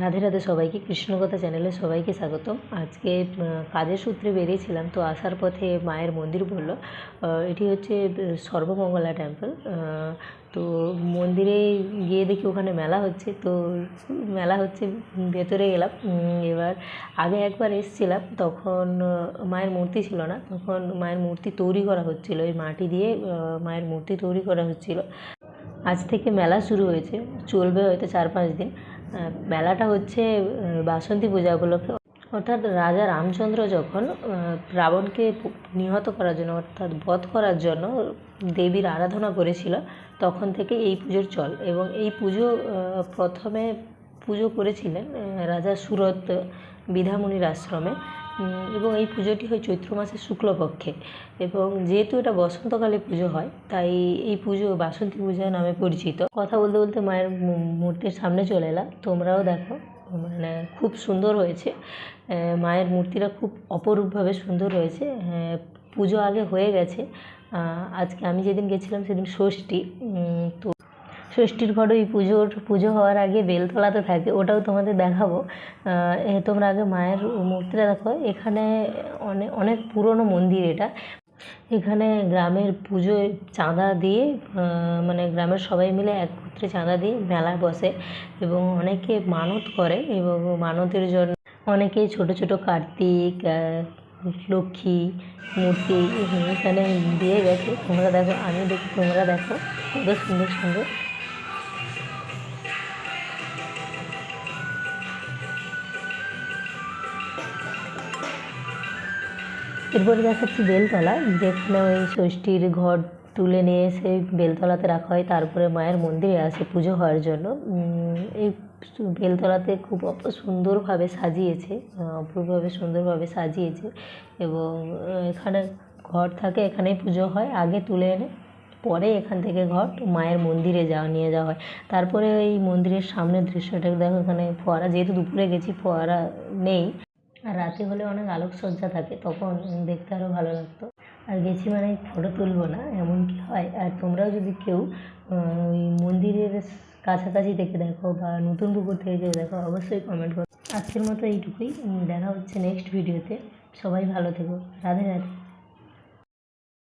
রাধে রাধে সবাইকে কৃষ্ণকথা চ্যানেলে সবাইকে স্বাগতম। আজকে কাজের সূত্রে বেরিয়েছিলাম, তো আসার পথে মায়ের মন্দির বলল এটি হচ্ছে সর্বমঙ্গলা টেম্পল তো মন্দিরে গিয়ে দেখি ওখানে মেলা হচ্ছে, তো মেলা হচ্ছে, ভেতরে গেলাম এবার আগে একবার এসেছিলাম, তখন মায়ের মূর্তি ছিল না, তখন মায়ের মূর্তি তৈরি করা হচ্ছিল, এই মাটি দিয়ে মায়ের মূর্তি তৈরি করা হচ্ছিল। আজ থেকে মেলা শুরু হয়েছে, চলবে হয়তো চার পাঁচ দিন। মেলাটা হচ্ছে বাসন্তী পূজা উপলক্ষে। অর্থাৎ রাজা রামচন্দ্র যখন রাবণকে নিহত করার জন্য, অর্থাৎ বধ করার জন্য দেবীর আরাধনা করেছিল, তখন থেকে এই পুজোর চল। এবং এই পুজো প্রথমে পুজো করেছিলেন রাজা সুরত বিধামুনির আশ্রমে। এবং এই পুজোটি হয় চৈত্র মাসের শুক্লপক্ষে। এবং যেহেতু এটা বসন্তকালে পুজো হয়, তাই এই পুজো বাসন্তী পূজা নামে পরিচিত। কথা বলতে বলতে মায়ের মূর্তির সামনে চলে এলাম। তোমরাও দেখো মানে খুব সুন্দর হয়েছে। মায়ের মূর্তিটা খুব অপরূপভাবে সুন্দর হয়েছে। পুজো আগে হয়ে গেছে। আজকে আমি যেদিন গেছিলাম সেদিন ষষ্ঠী। তো ষষ্ঠীর ঘরে ওই পুজোর, পুজো হওয়ার আগে বেলতলাতে থাকে, ওটাও তোমাদের দেখাবো। তোমরা আগে মায়ের মূর্তিটা দেখো, এখানে অনেক অনেক পুরনো মন্দির এটা। এখানে গ্রামের পুজোয় চাঁদা দিয়ে মানে গ্রামের সবাই মিলে একত্রে চাঁদা দিয়ে মেলা বসে এবং অনেকে মানত করে এবং মানতের জন্য অনেকে ছোট ছোট কার্তিক লক্ষ্মী মূর্তি এখানে দিয়ে গেছে। তোমরা দেখো আমি দেখি, তোমরা দেখো। কত সুন্দর সুন্দর। এরপরে দেখাচ্ছি বেলতলা, যেখানে ওই ষষ্ঠীর ঘর তুলে নিয়ে এসে বেলতলাতে রাখা হয়। তারপরে মায়ের মন্দিরে আসে পুজো হওয়ার জন্য। এই বেলতলাতে খুব সুন্দরভাবে সাজিয়েছে অপূর্বভাবে সুন্দরভাবে সাজিয়েছে এবং এখানে ঘর থাকে, এখানেই পুজো হয়। আগে তুলে এনে পরে এখান থেকে ঘর মায়ের মন্দিরে যাওয়া নিয়ে যাওয়া হয়। তারপরে এই মন্দিরের সামনের দৃশ্যটা দেখো, এখানে ফোয়ারা, যেহেতু দুপুরে গেছি, ফোয়ারা নেই। আর রাতে হলে অনেক আলোকসজ্জা থাকে, তখন দেখতে আরও ভালো লাগতো। আর গেছি মানে ফটো তুলবো না, এমন কি হয়? আর তোমরাও যদি কেউ ওই মন্দিরের কাছাকাছি থেকে দেখো বা নতুন পুকুর থেকে কেউ দেখো, অবশ্যই কমেন্ট করো। আজকের মতো এইটুকুই, দেখা হচ্ছে নেক্সট ভিডিওতে সবাই ভালো থেকো। রাধে রাধে।